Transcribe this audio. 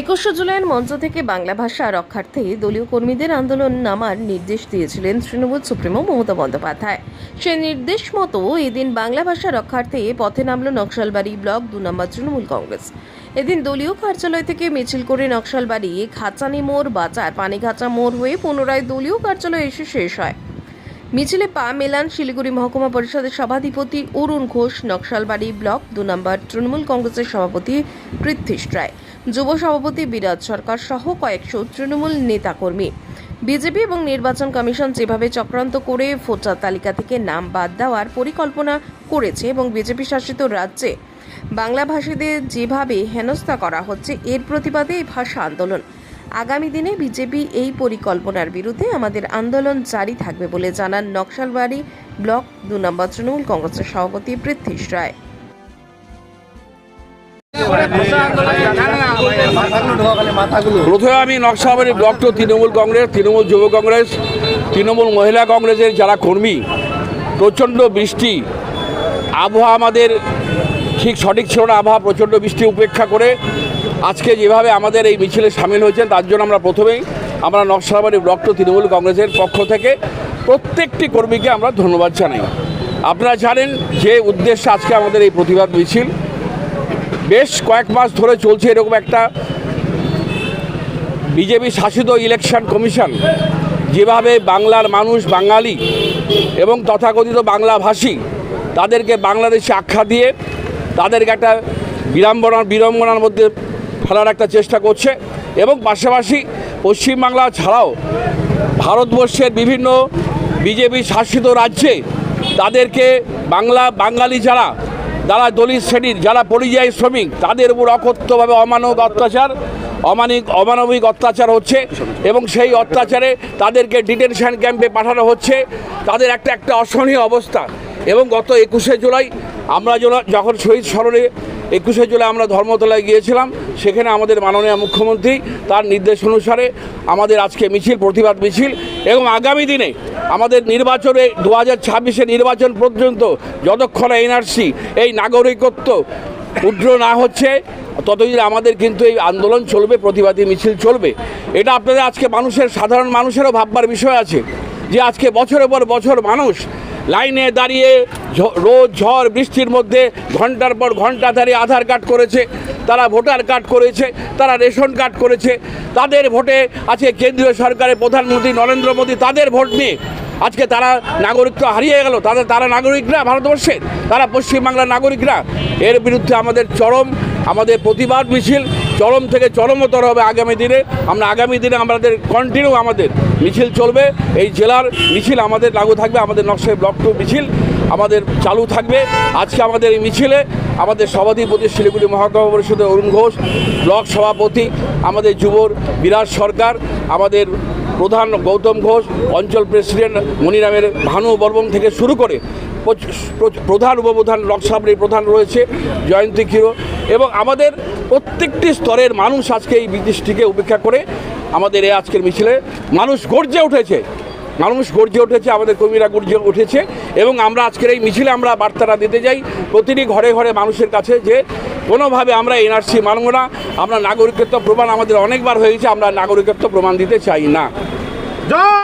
একুশে জুলাইয়ের মঞ্চ থেকে বাংলা ভাষা রক্ষার্থে দলীয় কর্মীদের আন্দোলন নামার নির্দেশ দিয়েছিলেন তৃণমূল সুপ্রিমো মমতা বন্দ্যোপাধ্যায়। সেই নির্দেশ মতো এদিন বাংলা ভাষা রক্ষার্থে পথে নামল নকশালবাড়ি ব্লক দু নম্বর তৃণমূল কংগ্রেস। এদিন দলীয় কার্যালয় থেকে মিছিল করে নকশালবাড়ি খাঁচানি মোড় বাজার পানিঘাচা মোড় হয়ে পুনরায় দলীয় কার্যালয়ে এসে শেষ হয়। মিছিলে পা মেলান শিলিগুড়ি মহকুমা পরিষদের সভাধিপতি অরুণ ঘোষ, নকশালবাড়ি ব্লক দু নম্বর তৃণমূল কংগ্রেসের সভাপতি পৃথ্বীশ রায়। যুব সভাপতি বিরাজ সরকার সহ কয়েকশো তৃণমূল নেতাকর্মী। বিজেপি এবং নির্বাচন কমিশন যেভাবে চক্রান্ত করে ভোটার তালিকা থেকে নাম বাদ দেওয়ার পরিকল্পনা করেছে এবং বিজেপি শাসিত রাজ্যে বাংলা ভাষীদের যেভাবে হেনস্থা করা হচ্ছে, এর প্রতিবাদে এই ভাষা আন্দোলন। আগামী দিনে বিজেপি এই পরিকল্পনার বিরুদ্ধে আমাদের আন্দোলন জারি থাকবে বলে জানান নকশালবাড়ি ব্লক দু নম্বর তৃণমূল কংগ্রেসের সভাপতি পৃথ্বীশ রায়। প্রথমে আমি Naxalbari block two Trinamool Congress, Trinamool Yuva Congress, Trinamool মহিলা কংগ্রেসের যারা কর্মী, প্রচণ্ড বৃষ্টি, আবহাওয়া আমাদের ঠিক সঠিক ছিল না, আবহাওয়া প্রচণ্ড বৃষ্টি উপেক্ষা করে আজকে যেভাবে আমাদের এই মিছিলে সামিল হয়েছেন, তার জন্য আমরা প্রথমেই আমরা নকশাবাড়ি ব্লক টু তৃণমূল কংগ্রেসের পক্ষ থেকে প্রত্যেকটি কর্মীকে আমরা ধন্যবাদ জানাই। আপনারা জানেন যে উদ্দেশ্যে আজকে আমাদের এই প্রতিবাদ মিছিল বেশ কয়েক মাস ধরে চলছে এরকম একটা বিজেপি শাসিত ইলেকশন কমিশন, যেভাবে বাংলার মানুষ বাঙালি এবং তথাকথিত বাংলাভাষী, তাদেরকে বাংলাদেশে আখ্যা দিয়ে তাদেরকে একটা বিড়ম্বনা, বিড়ম্বনার মধ্যে ফেলার একটা চেষ্টা করছে এবং পাশাপাশি পশ্চিমবাংলা ছাড়াও ভারতবর্ষের বিভিন্ন বিজেপি শাসিত রাজ্যে তাদেরকে বাংলা, বাঙালি যারা যারা দলিত শ্রেণির, যারা পরিযায়ী শ্রমিক, তাদের উপর অকথ্যভাবে অমানবিক অত্যাচার, অমানিক, অমানবিক অত্যাচার হচ্ছে এবং সেই অত্যাচারে তাদেরকে ডিটেনশন ক্যাম্পে পাঠানো হচ্ছে। তাদের একটা একটা অসহনীয় অবস্থা। এবং গত একুশে জুলাই আমরা যখন শহীদ স্মরণে একুশে জুলাই আমরা ধর্মতলায় গিয়েছিলাম। সেখানে আমাদের মাননীয় মুখ্যমন্ত্রী তার নির্দেশ অনুসারে আমাদের আজকে মিছিল, প্রতিবাদ মিছিল এবং আগামী দিনে আমাদের নির্বাচনে দু হাজার নির্বাচন পর্যন্ত যতক্ষণ এনআরসি এই নাগরিকত্ব উড্র না হচ্ছে, ততদিন আমাদের কিন্তু এই আন্দোলন চলবে, প্রতিবাদী মিছিল চলবে। এটা আপনাদের আজকে মানুষের, সাধারণ মানুষেরও ভাববার বিষয় আছে যে আজকে বছরের পর বছর মানুষ লাইনে দাঁড়িয়ে রোদ ঝড় বৃষ্টির মধ্যে ঘণ্টার পর ঘণ্টা দাঁড়িয়ে আধার কার্ড করেছে, তারা ভোটার কার্ড করেছে, তারা রেশন কার্ড করেছে, তাদের ভোটে আজকে কেন্দ্রীয় সরকারের প্রধানমন্ত্রী নরেন্দ্র মোদী তাদের ভোট নিয়ে আজকে তারা নাগরিকত্ব হারিয়ে গেল। তাদের তারা নাগরিকরা ভারতবর্ষের, তারা পশ্চিমবাংলার নাগরিকরা। এর বিরুদ্ধে আমাদের চরম, আমাদের প্রতিবাদ মিছিল চরম থেকে চরমতর হবে আগামী দিনে। আমরা আগামী দিনে আমাদের কন্টিনিউ আমাদের মিছিল চলবে। এই জেলার মিছিল আমাদের লাগু থাকবে, আমাদের নকশায় ব্লক টু মিছিল আমাদের চালু থাকবে। আজকে আমাদের এই মিছিলে আমাদের সভাধিপতি শিলিগুড়ি মহকুমা পরিষদের অরুণ ঘোষ, ব্লক সভাপতি আমাদের যুবর বিরাজ সরকার, আমাদের প্রধান গৌতম ঘোষ, অঞ্চল প্রেসিডেন্ট মনিরামের ভানু বর্বং থেকে শুরু করে প্রধান উপপ্রধান লকসাবরী প্রধান রয়েছে, জয়ন্তী কিরো এবং আমাদের প্রত্যেকটি স্তরের মানুষ আজকে এই ব্রিটিশটিকে উপেক্ষা করে আমাদের এই আজকের মিছিলে। মানুষ গর্জে উঠেছে। মানুষ গর্জে উঠেছে, আমাদের কর্মীরা গর্জে উঠেছে এবং আমরা আজকের এই মিছিলে আমরা বার্তাটা দিতে যাই প্রতিটি ঘরে ঘরে মানুষের কাছে যে কোনোভাবে আমরা এনআরসি মানব না, আমরা নাগরিকত্ব প্রমাণ আমাদের অনেকবার হয়েছে, আমরা নাগরিকত্ব প্রমাণ দিতে চাই না।